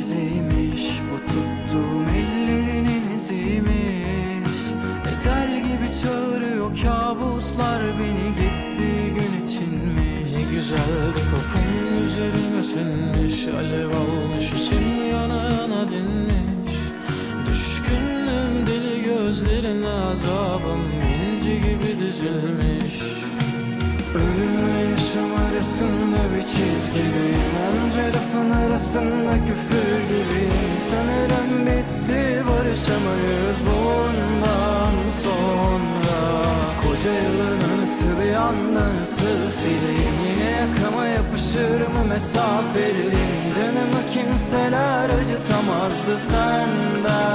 iziymiş Bu tuttuğum ellerinin iziymiş. Ecel gibi çağırıyor kabuslar beni gittiği gün içinmiş. Ne güzeldi kokun üzerime sinmiş Alev almış içim yana yana dinmiş. Düşkünüm deli gözlerine azabım inci gibi dizilmiş. Ölümle yaşam arasında bir çizgideyim Onca lafın arasında küfür gibiyim Sanırım bitti barışamayız bundan sonra. Koca yılın anısı bir anda nasıl sileyim? Yine yakama yapışır mı mesafeliyim Canımı kimseler acıtamazdı senden